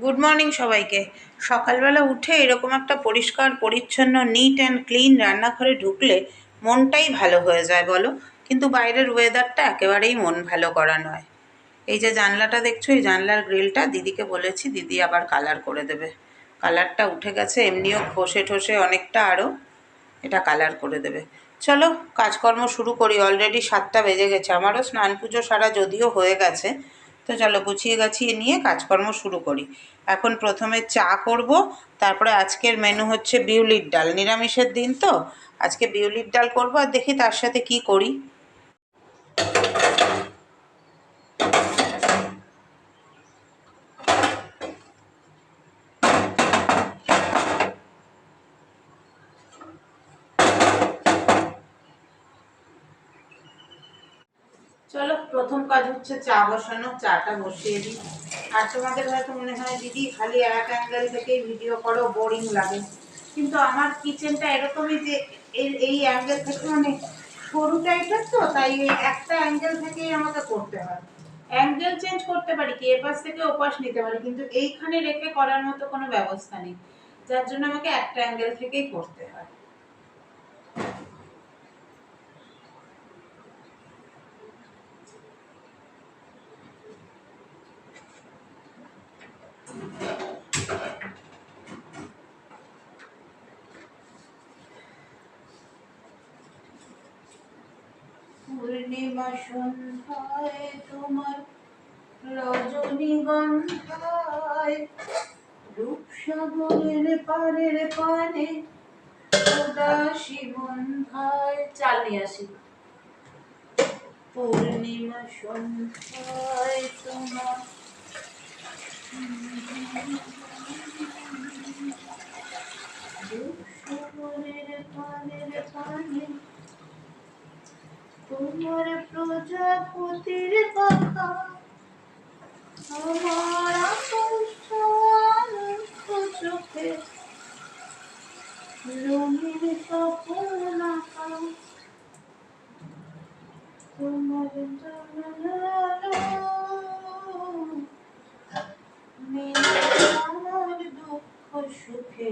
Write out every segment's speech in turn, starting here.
Good morning সবাইকে। সকালবেলা উঠে এরকম একটা পরিষ্কার, পরিচ্ছন্ন নিট অ্যান্ড ক্লিন রান্নাঘরে ঢুকলে মনটাই ভালো হয়ে যায় বলো। কিন্তু বাইরের ওয়েদারটা একেবারেই মন ভালো করা নয়। এই যে জানলাটা দেখছ, এই জানলার গ্রিলটা দিদিকে বলেছি, দিদি আবার কালার করে দেবে। কালারটা উঠে গেছে, এমনিও ঘষে ঠসে অনেকটা আরও এটা কালার করে দেবে। চলো, কাজকর্ম শুরু করি। অলরেডি সাতটা বেজে গেছে। আমারও স্নান পুজো সারা যদিও হয়ে গেছে। তো চলো গুছিয়ে গাছিয়ে নিয়ে কাজকর্ম শুরু করি। এখন প্রথমে চা করব, তারপরে আজকের মেনু হচ্ছে বিউলির ডাল, নিরামিষের দিন তো? আজকে বিউলির ডাল করব আর দেখি তার সাথে কি করি চলো প্রথম কাজ হচ্ছে চা বসানো, চাটা বসিয়ে দিই। আর তোমাদের হয়তো মনে হয়, দিদি, খালি এক অ্যাঙ্গেল থেকেই ভিডিও করো, বোরিং লাগে। কিন্তু আমার কিচেনটা এরকমই যে, এই অ্যাঙ্গেল থেকে মানে সরু টাইপের তো, তাই এই একটা অ্যাঙ্গেল থেকেই আমাকে করতে হয়। অ্যাঙ্গেল চেঞ্জ করতে পারি কি, এপাশ থেকে ওপাশ নিতে পারি, কিন্তু এইখানে রেখে করার মতো কোনো ব্যবস্থা নেই। যার জন্য আমাকে একটা অ্যাঙ্গেল থেকেই করতে হয়। পূর্ণিমা সন্ধ্যায় তোমার। রজনীগন্ধায় রূপসাগরের পারের পানে উদাসী বন্ধায় চাল নিয়ে আসি। পূর্ণিমা সন্ধ্যায় তোমার। রূপসাগরের পারের পানে তোমার প্রজাপতির কথা আমার আকর্ষণ চোখে রঙিন স্বপ্ন আঁকা তোমার জানালো মিলে আমার দুঃখ সুখে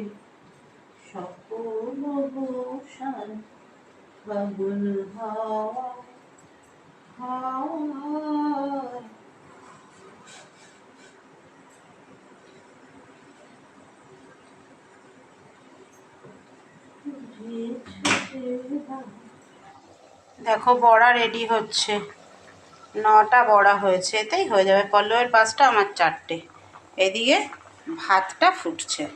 সকল বসান ফাগুন হাওয়া হাওয়া দেখো, বড়া রেডি হচ্ছে। নটা বড়া হয়েছে, এতেই হয়ে যাবে। পল্লবের পাঁচটা, আমার চারটে। এদিকে ভাতটা ফুটছে।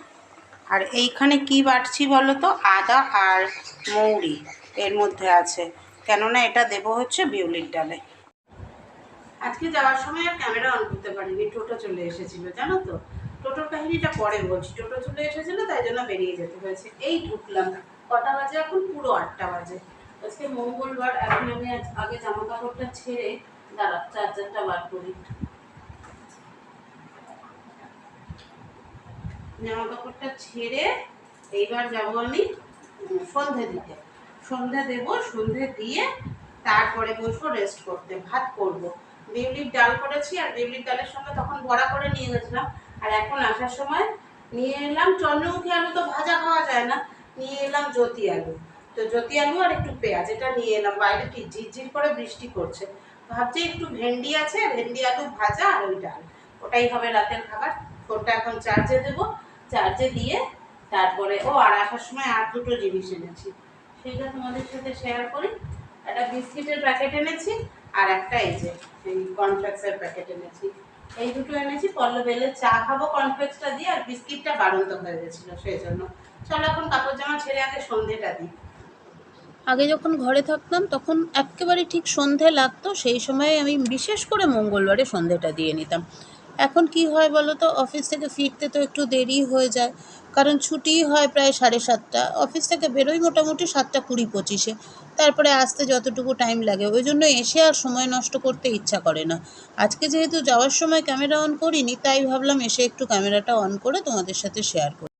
আর এইখানে কি বাটছি বলো তো? আদা আর মৌরি এর মধ্যে আছে। কেননা এটা দেবো হচ্ছে বিউলির ডালে। আজকে যাওয়ার সময় আর ক্যামেরা অন করতে পারিনি। টোটো চলে এসেছিল, জানো তো? টোটোর কাহিনীটা পরে বলছি। টোটো চলে এসেছিল, তাই জন্য বেরিয়ে যেতে হয়েছে। এই ঢুকলাম। কটা বাজে এখন? পুরো আটটা বাজে। আজকে মঙ্গলবার, এখন আমি আগে জামা কাপড়টা ছেড়ে, দাঁড়া চার্জারটা বার করি জামা কাপড়টা ছেড়ে এইবার যাব আমি সন্ধে দিতে। সন্ধে দেব, সন্ধে দিয়ে তারপরে বসবো রেস্ট করতে, ভাত করব। বিউলির ডাল করেছি, আর বিউলির ডালের সঙ্গে তখন বড়া করে নিয়ে গেছিলাম। আর এখন আসার সময় নিয়ে এলাম, চন্দ্রমুখী আলু তো ভাজা খাওয়া যায় না। নিয়ে এলাম জ্যোতি আলু। তো জ্যোতি আলু আর একটু পেঁয়াজ, এটা নিয়ে এলাম। বাইরে কি ঝিরঝির করে বৃষ্টি করছে ভাবছি একটু ভেন্ডি আছে, ভেন্ডি আলু ভাজা আর ওই ডাল। ওটাই হবে রাতের খাবার। ফোনটা এখন চার্জে দেবো। চার্জে দিয়ে তারপরে, ও আর আসার সময় আর দুটো জিনিস এনেছি। সেটা তোমাদের সাথে শেয়ার করি। একটা বিস্কিটের প্যাকেট এনেছি আর একটা এই যে এই কর্নফ্লেক্সের প্যাকেট এনেছি। এই দুটো এনেছি। পল্লবেলে চা খাব কর্নফ্লেক্সটা দিয়ে আর বিস্কিটটা বাড়ন্ত হয়ে গেছিল, সেই জন্য। চলো এখন কাপড় জামা ছেড়ে আগে দিই। আগে যখন ঘরে থাকতাম, তখন একেবারে ঠিক সন্ধে লাগতো, সেই সময় আমি বিশেষ করে মঙ্গলবারে সন্ধেটা দিয়ে নিতাম। এখন কি হয় বলো তো, অফিস থেকে ফিরতে তো একটু দেরি হয়ে যায়, কারণ ছুটি হয় প্রায় সাড়ে সাতটা, অফিস থেকে বেরোই মোটামুটি সাতটা কুড়ি পঁচিশে, তারপরে আসতে যতটুকু টাইম লাগে, ওই জন্য এসে আর সময় নষ্ট করতে ইচ্ছা করে না। আজকে যেহেতু যাওয়ার সময় ক্যামেরা অন করিনি, তাই ভাবলাম এসে একটু ক্যামেরাটা অন করে তোমাদের সাথে শেয়ার করি।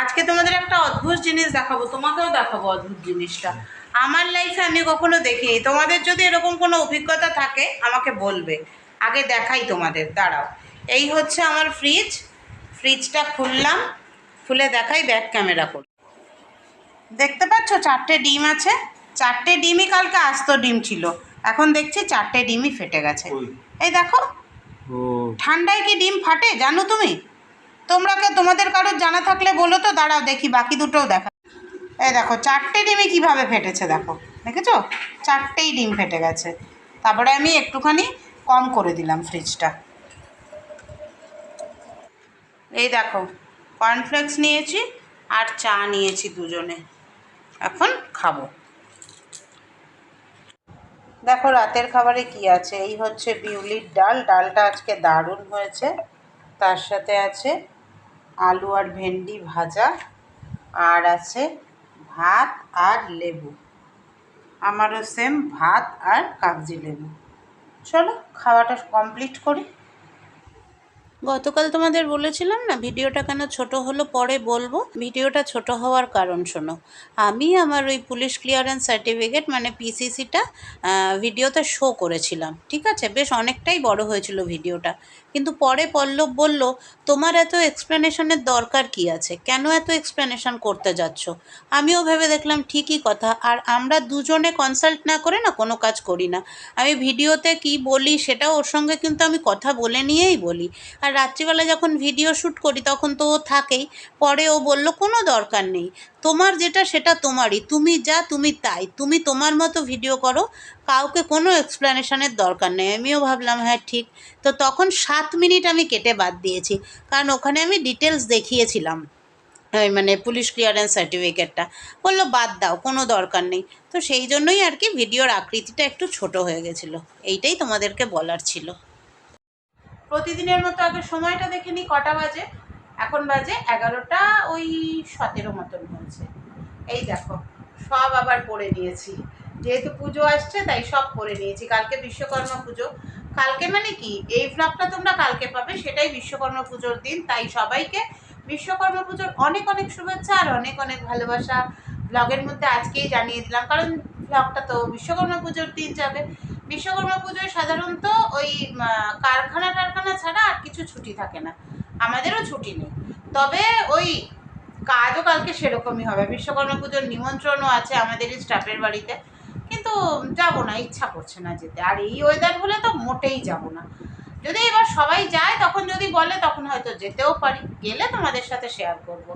আজকে তোমাদের একটা অদ্ভুত জিনিস দেখাবো তোমাকেও দেখাবো অদ্ভুত জিনিসটা। আমার লাইফে আমি কখনো দেখিনি। তোমাদের যদি এরকম কোনো অভিজ্ঞতা থাকে আমাকে বলবে। আগে দেখাই তোমাদের দাঁড়াও। এই হচ্ছে আমার ফ্রিজ ফ্রিজটা খুললাম খুলে দেখাই ব্যাক ক্যামেরা করে দেখতে পাচ্ছ চারটে ডিম আছে? চারটে ডিমই কালকে আস্ত ডিম ছিল। এখন দেখছি চারটে ডিমই ফেটে গেছে। এই দেখো। ঠান্ডায় কি ডিম ফাটে জানো তুমি? তোমরা কে? তোমাদের কারোর জানা থাকলে বলো তো, দাঁড়াও দেখি, বাকি দুটোও দেখা। এই দেখো, চারটে ডিমই কীভাবে ফেটেছে দেখো, দেখেছ? চারটেই ডিম ফেটে গেছে। তারপরে আমি একটুখানি কম করে দিলাম ফ্রিজটা এই দেখো কর্নফ্লেক্স নিয়েছি আর চা নিয়েছি দুজনে। এখন খাব। দেখো, রাতের খাবারে কি আছে? এই হচ্ছে বিউলির ডাল। ডালটা আজকে দারুণ হয়েছে। তার সাথে আছে আলু আর ভেন্ডি ভাজা, আর আছে ভাত আর লেবু। আমারও সেম ভাত আর কাগজি লেবু। চলো, খাওয়াটা কমপ্লিট করি। গতকাল তোমাদের বলেছিলাম না, ভিডিওটা কেন ছোট হলো পরে বলব। ভিডিওটা ছোট হওয়ার কারণ শোনো, আমি আমার ওই পুলিশ ক্লিয়ারেন্স সার্টিফিকেট মানে পিসিসিটা ভিডিওতে শো করেছিলাম। ঠিক আছে? বেশ অনেকটাই বড় হয়েছিল ভিডিওটা কিন্তু পরে পল্লব বলল, তোমার এত এক্সপ্লেনেশনের দরকার কি আছে? কেন এত এক্সপ্লেনেশন করতে যাচ্ছ? আমিও ভেবে দেখলাম ঠিকই কথা, আর আমরা দুজনে কনসাল্ট না করে না কোনো কাজ করি না। আমি ভিডিওতে কি বলি সেটাও ওর সঙ্গে কিন্তু আমি কথা বলে নিয়েই বলি। আর রাত্রিবেলা যখন ভিডিও শ্যুট করি তখন তো ও থাকেই। পরে ও বলল, কোনো দরকার নেই। তোমার যেটা সেটা তোমারই। তুমি যা, তুমি তাই। তুমি তোমার মতো ভিডিও করো। কাউকে কোনো এক্সপ্লেনেশনের দরকার নেই। আমিও ভাবলাম হ্যাঁ ঠিক। তো তখন সাত মিনিট আমি কেটে বাদ দিয়েছি। কারণ ওখানে আমি ডিটেলস দেখিয়েছিলাম। মানে পুলিশ ক্লিয়ারেন্স সার্টিফিকেটটা বলল, বাদ দাও, কোনো দরকার নেই। তো সেই জন্যই আর কি ভিডিওর আকৃতিটা একটু ছোট হয়ে গেছিল। এইটাই তোমাদেরকে বলার ছিল। প্রতিদিনের মতো আগে সময়টা দেখে নিই, কটা বাজে? এখন বাজে এগারোটা ওই সতেরো মতন হয়েছে। এই দেখো, সব আবার পরে নিয়েছি। যেহেতু পুজো আসছে, তাই সব করে নিয়েছি। কালকে বিশ্বকর্মা পুজো। কালকে মানে কি? এই ব্লগটা তোমরা কালকে পাবে, সেটাই বিশ্বকর্মা পুজোর দিন। তাই সবাইকে বিশ্বকর্মা পুজোর অনেক অনেক শুভেচ্ছা আর অনেক অনেক ভালোবাসা। ব্লগের মধ্যে আজকেই জানিয়ে দিলাম, কারণ ব্লগটা তো বিশ্বকর্মা পুজোর দিন যাবে। বিশ্বকর্মা পুজোয় সাধারণত ওই কারখানা টারখানা ছাড়া আর কিছু ছুটি থাকে না। আমাদেরও ছুটি নেই। তবে ওই কাজও কালকে সেরকমই হবে। বিশ্বকর্মা পুজোর নিমন্ত্রণও আছে আমাদেরই স্টাফের বাড়িতে। কিন্তু যাব না, ইচ্ছা করছে না যেতে। আর এই ওয়েদার হলে তো মোটেই যাব না। যদি এবার সবাই যায়, তখন যদি বলে, তখন হয়তো যেতেও পারি। গেলে তোমাদের সাথে শেয়ার করব।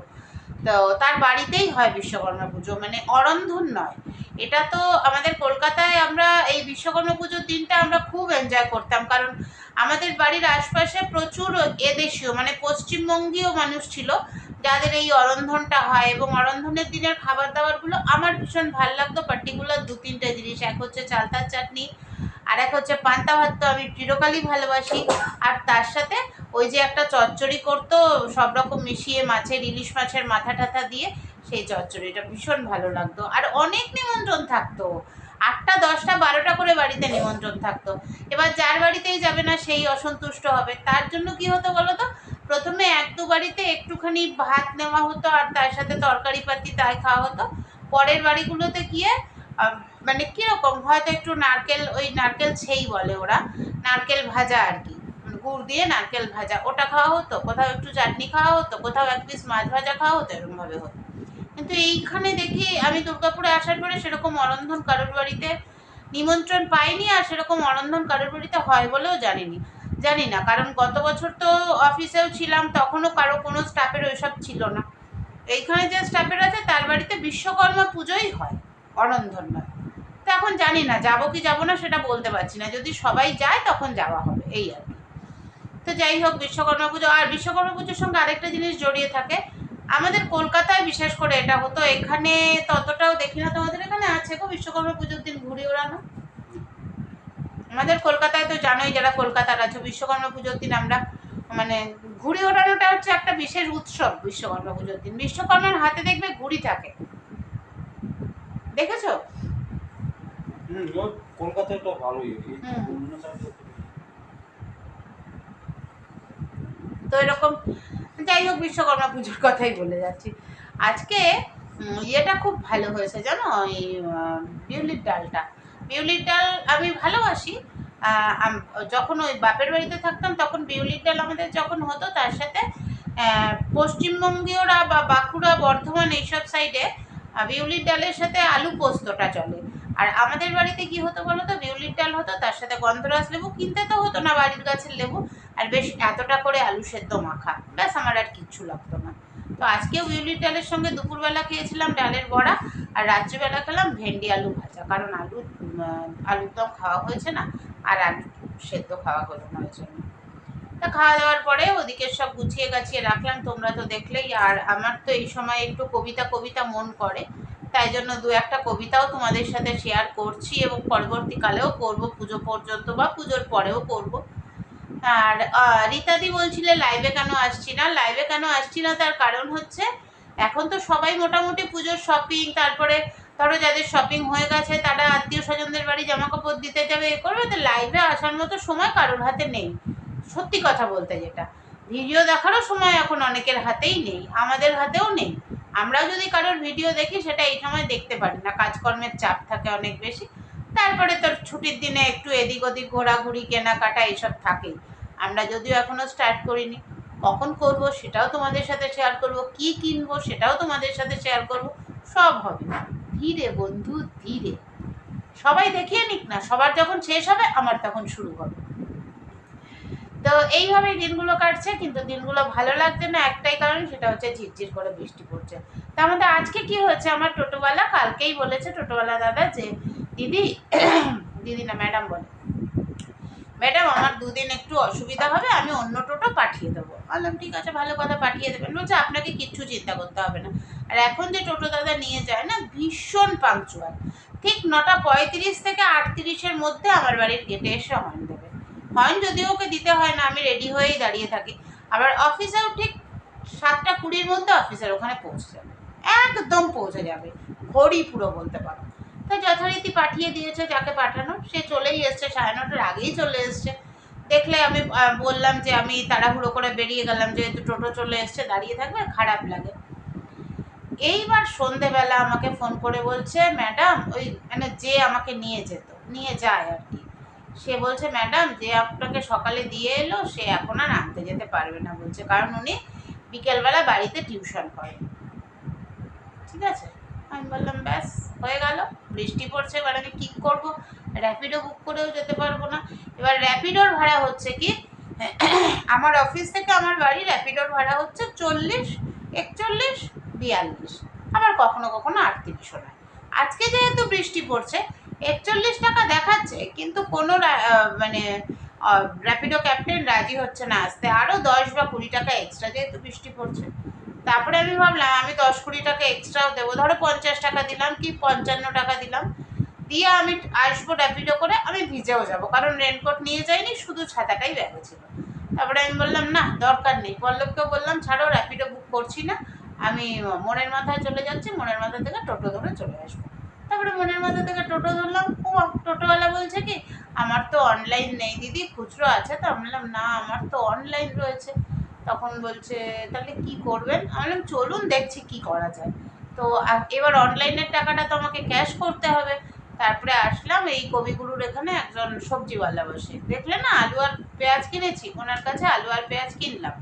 তো তার বাড়িতেই হয় বিশ্বকর্মা পুজো মানে অরন্ধন নয়। এটা তো আমাদের কলকাতায় আমরা এই বিশ্বকর্মা পুজোর দিনটা আমরা খুব এনজয় করতাম। কারণ আমাদের বাড়ির আশপাশে প্রচুর এদেশীয় মানে পশ্চিমবঙ্গীয় মানুষ ছিল। যাদের এই অরন্ধনটা হয় এবং অরন্ধনের দিনের খাবার দাবারগুলো আমার ভীষণ ভালো লাগতো। পার্টিকুলার দু তিনটে জিনিস, এক হচ্ছে চালতার চাটনি, আর এক হচ্ছে পান্তা ভাত তো আমি চিরকালই ভালোবাসি। আর তার সাথে ওই যে একটা চচ্চড়ি করতো, সব রকম মিশিয়ে মাছের, ইলিশ মাছের মাথা টাথা দিয়ে সেই চচ্চড়িটা ভীষণ ভালো লাগতো। আর অনেক নিমন্ত্রণ থাকতো। আটটা, দশটা, বারোটা করে বাড়িতে নিমন্ত্রণ থাকতো। এবার যার বাড়িতেই যাবে না, সেই অসন্তুষ্ট হবে। তার জন্য কি হতো বলো তো প্রথমে এক দু বাড়িতে একটুখানি ভাত নেওয়া হতো আর তার সাথে তরকারি পাতি তাই খাওয়া হতো। পরের বাড়িগুলোতে গিয়ে মানে কীরকম, হয়তো একটু নারকেল, ওই নারকেল ছেই বলে ওরা, নারকেল ভাজা আর কি। মানে গুড় দিয়ে নারকেল ভাজা। ওটা খাওয়া হতো, কোথাও একটু চাটনি খাওয়া হতো, কোথাও এক পিস মাছ ভাজা খাওয়া হতো, এরকমভাবে হতো। কিন্তু এইখানে দেখি আমি দুর্গাপুরে আসার পরে সেরকম অরন্ধন কারোর বাড়িতে নিমন্ত্রণ পাইনি আর সেরকম অরন্ধন কারোর বাড়িতে হয় বলেও জানিনি জানি না কারণ গত বছর তো অফিসেও ছিলাম, তখনও কারও কোনো স্টাফের ওইসব ছিল না। এইখানে যে স্টাফের আছে, তার বাড়িতে বিশ্বকর্মা পুজোই হয় অরন্ধন নয়। তো এখন জানি না যাব কি যাব না সেটা বলতে পারছি না। যদি সবাই যায়, তখন যাওয়া হবে, এই আর কি। তো যাই হোক, বিশ্বকর্মা পুজো, আর বিশ্বকর্মা পুজোর সঙ্গে আরেকটা জিনিস জড়িয়ে থাকে আমাদের কলকাতায় বিশেষ করে এটা হতো এখানে ততটাও দেখি না তোমাদের এখানে আছে গো বিশ্বকর্মা পুজোর দিন ঘুরে ওড়ানো? আমাদের কলকাতায় তো জানোই যারা কলকাতার আছে বিশ্বকর্মা পুজোর দিন আমরা মানে ঘুড়ি ওড়ানোটা হচ্ছে একটা বিশেষ উৎসব বিশ্বকর্মা পুজোর দিন। বিশ্বকর্মার হাতে দেখবে ঘুড়ি থাকে। দেখেছ? কলকাতায় ভালোই তো- তো এরকম যাই হোক বিশ্বকর্মা পুজোর কথাই বলে যাচ্ছি। আজকে ইয়েটা খুব ভালো হয়েছে, জানো? এই বিউলির ডালটা। বিউলির ডাল আমি ভালোবাসি। যখন ওই বাপের বাড়িতে থাকতাম, তখন বিউলির ডাল আমাদের যখন হতো, তার সাথে পশ্চিমবঙ্গীয়রা বা বাঁকুড়া, বর্ধমান এইসব সাইডে বিউলির ডালের সাথে আলু পোস্তটা চলে। আর আমাদের বাড়িতে কি হতো বলো তো? বিউলির ডাল হতো, তার সাথে গন্ধরাজ লেবু কিনতে তো হতো না, বাড়ির গাছের লেবু। আর বেশ এতটা করে আলু সেদ্ধ মাখা। ব্যাস, আমার আর কিচ্ছু লাগতো না। তো আজকে বিউলির ডালের সঙ্গে দুপুরবেলা খেয়েছিলাম ডালের বড়া, আর রাত্রিবেলা খেলাম ভেন্ডি আলু ভাজা। কারণ আলু আলুর দম খাওয়া হয়েছে না, আর আলু সেদ্ধ খাওয়া হলো না ওই জন্য। তা খাওয়া দাওয়ার পরে ওদিকে সব গুছিয়ে গাছিয়ে রাখলাম, তোমরা তো দেখলেই। আর আমার তো এই সময় একটু কবিতা কবিতা মন করে, তাই জন্য দু একটা কবিতাও তোমাদের সাথে শেয়ার করছি এবং পরবর্তীকালেও করব, পুজো পর্যন্ত বা পুজোর পরেও করব। আর রীতাদি বলছিলে লাইভে কেন আসছি না? লাইভে কেন আসছি না? তার কারণ হচ্ছে, এখন তো সবাই মোটামুটি পুজোর শপিং তারপরে ধরো যাদের শপিং হয়ে গেছে, তারা আত্মীয় স্বজনদের বাড়ি জামা কাপড় দিতে যাবে, এ করবে, তো লাইভে আসার মতো সময় কারোর হাতে নেই। সত্যি কথা বলতে যেটা। ভিডিও দেখারও সময় এখন অনেকের হাতেই নেই, আমাদের হাতেও নেই। আমরাও যদি কারোর ভিডিও দেখি, সেটা এই সময় দেখতে পারি না। কাজকর্মের চাপ থাকে অনেক বেশি। তারপরে তোর ছুটির দিনে একটু এদিক ওদিক ঘোরাঘুরি, কেনাকাটা এইসব থাকেই। আমরা যদিও এখনও স্টার্ট করিনি। কখন করব সেটাও তোমাদের সাথে শেয়ার করব। কি কিনবো সেটাও তোমাদের সাথে শেয়ার করব। সব হবে। ধীরে বন্ধু, ধীরে। সবাই দেখিয়ে নিক না, সবার যখন শেষ হবে, আমার তখন শুরু হবে। তো এইভাবেই দিনগুলো কাটছে, কিন্তু দিনগুলো ভালো লাগছে না। একটাই কারণ, সেটা হচ্ছে ঝিরঝির করে বৃষ্টি পড়ছে। তার মধ্যে আজকে কি হয়েছে? আমার টোটোওয়ালা কালকেই বলেছে, টোটোওয়ালা দাদা, যে দিদি দিদি না ম্যাডাম বলে। ম্যাডাম আমার দুদিন একটু অসুবিধা হবে, আমি অন্য টোটো পাঠিয়ে দেবো। বললাম, ঠিক আছে, ভালো কথা, পাঠিয়ে দেবেন। বলছে, আপনাকে কিচ্ছু চিন্তা করতে হবে না। আর এখন যে টোটো দাদা নিয়ে যায় না, ভীষণ পাংচুয়াল ঠিক নটা পঁয়ত্রিশ থেকে আটত্রিশের মধ্যে আমার বাড়ির গেটে এসে হর্ন দেবে। হর্ন যদিও ওকে দিতে হয় না, আমি রেডি হয়েই দাঁড়িয়ে থাকি। আবার অফিসেও ঠিক সাতটা কুড়ির মধ্যে অফিসের ওখানে পৌঁছে যাবে। একদম পৌঁছে যাবে। ঘড়ি পুরো বলতে পারো। তো যথারীতি পাঠিয়ে দিয়েছে যাকে পাঠানো, সে চলেই এসছে, সাড়ে নটার আগেই চলে এসছে। দেখলে আমি বললাম যে আমি তাড়াহুড়ো করে বেরিয়ে গেলাম, যেহেতু টোটো চলে এসছে, দাঁড়িয়ে থাকবে, খারাপ লাগে। এইবার সন্ধেবেলা আমাকে ফোন করে বলছে, ম্যাডাম, ওই মানে যে আমাকে নিয়ে যেত, নিয়ে যায় আর কি। সে বলছে, ম্যাডাম, যে আপনাকে সকালে দিয়ে এলো, সে এখন আর আনতে যেতে পারবে না, বলছে। কারণ উনি বিকেলবেলা বাড়িতে টিউশন করেন। ঠিক আছে? আমি বললাম, ব্যাস, হয়ে গেল। বৃষ্টি পড়ছে, এবার আমি কী করব? র্যাপিডো বুক করেও যেতে পারব না। এবার র্যাপিডোর ভাড়া হচ্ছে কি? আমার অফিস থেকে আমার বাড়ি র্যাপিডোর ভাড়া হচ্ছে চল্লিশ, একচল্লিশ, বিয়াল্লিশ। আবার কখনো কখনো আটত্রিশও নয়। আজকে যেহেতু বৃষ্টি পড়ছে, একচল্লিশ টাকা দেখাচ্ছে, কিন্তু কোনো মানে র্যাপিডো ক্যাপ্টেন রাজি হচ্ছে না। আসতে আরও দশ বা কুড়ি টাকা এক্সট্রা যেহেতু বৃষ্টি পড়ছে। তারপরে আমি ভাবলাম, আমি দশ কুড়ি টাকা এক্সট্রাও দেবো। ধরো পঞ্চাশ টাকা দিলাম কি পঞ্চান্ন টাকা দিলাম। দিয়ে আমি আসব র্যাপিডো করে, আমি ভিজেও যাব। কারণ রেনকোট নিয়ে যাইনি, শুধু ছাতাটাই ব্যাগে ছিল। তারপরে আমি বললাম, না, দরকার নেই। পল্লবকে বললাম, ছাড়ো র্যাপিডো বুক করছি না। আমি মনের মাথায় চলে যাচ্ছি, মনের মাথা থেকে টোটো ধরে চলে আসব। তারপরে মনের মাথা থেকে টোটো ধরলাম ও টোটোওয়ালা বলছে কি, আমার তো অনলাইন নেই দিদি, খুচরো আছে। তো আমি বললাম, না, আমার তো অনলাইন রয়েছে। তখন বলছে, তাহলে কি করবেন? আমি চলুন দেখছি কি করা যায়। তো এবার অনলাইনের টাকাটা তো আমাকে ক্যাশ করতে হবে। তারপরে আসলাম, এই কবিগুরুর এখানে একজন সবজিওয়ালা বসে। দেখলে না, আলু আর পেঁয়াজ কিনেছি? ওনার কাছে আলু আর পেঁয়াজ কিনলাম।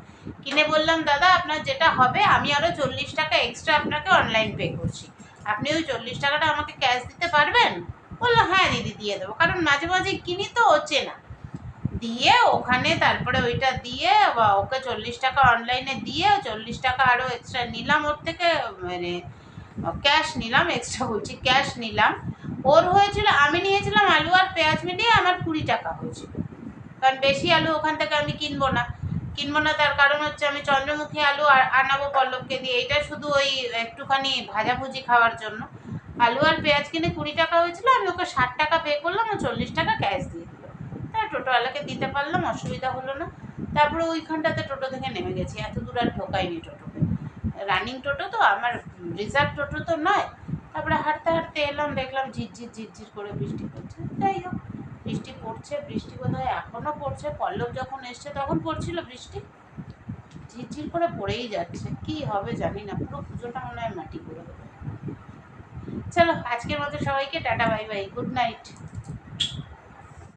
কিনে বললাম, দাদা, আপনার যেটা হবে, আমি আরও চল্লিশ টাকা এক্সট্রা আপনাকে অনলাইন পে করছি। আপনি ওই চল্লিশ টাকাটা আমাকে ক্যাশ দিতে পারবেন? বলল হ্যাঁ দিদি, দিয়ে দেবো। কারণ মাঝে মাঝে কিনি তো, ও চেনা। দিয়ে ওখানে তারপরে ওইটা দিয়ে বা ওকে চল্লিশ টাকা অনলাইনে দিয়ে চল্লিশ টাকা আরও এক্সট্রা নিলাম ওর থেকে মানে ক্যাশ নিলাম এক্সট্রা বলছি ক্যাশ নিলাম। ওর হয়েছিল, আমি নিয়েছিলাম আলু আর পেঁয়াজ মিলিয়ে আমার কুড়ি টাকা হয়েছিল। কারণ বেশি আলু ওখান থেকে আমি কিনবো না। কিনবো না তার কারণ হচ্ছে আমি চন্দ্রমুখী আলু আর আনাবো পল্লবকে দিয়ে। এটা শুধু ওই একটুখানি ভাজাভুজি খাওয়ার জন্য। আলু আর পেঁয়াজ কিনে কুড়ি টাকা হয়েছিল, আমি ওকে ষাট টাকা পে করলাম, ও চল্লিশ টাকা ক্যাশ দিয়ে টোটোওয়ালাকে দিতে পারলাম, অসুবিধা হলো না। তারপরে ওইখানটাতে টোটো থেকে নেমে গেছি, এত দূর আর ঢোকাইনি টোটোকে রানিং টোটো তো, আমার রিজার্ভ টোটো তো নয়। তারপরে হাঁটতে হাঁটতে এলাম, দেখলাম ঝিরঝির ঝিরঝির করে বৃষ্টি পড়ছে। যাই হোক, বৃষ্টি পড়ছে, বৃষ্টি বোধহয় এখনও পড়ছে। পল্লব যখন এসছে তখন পড়ছিল বৃষ্টি। ঝিরঝির করে পড়েই যাচ্ছে, কি হবে জানি না, পুরো পুজোটা মনে হয় মাটি করে চলো, আজকের মতো সবাইকে tata, bye bye, good night.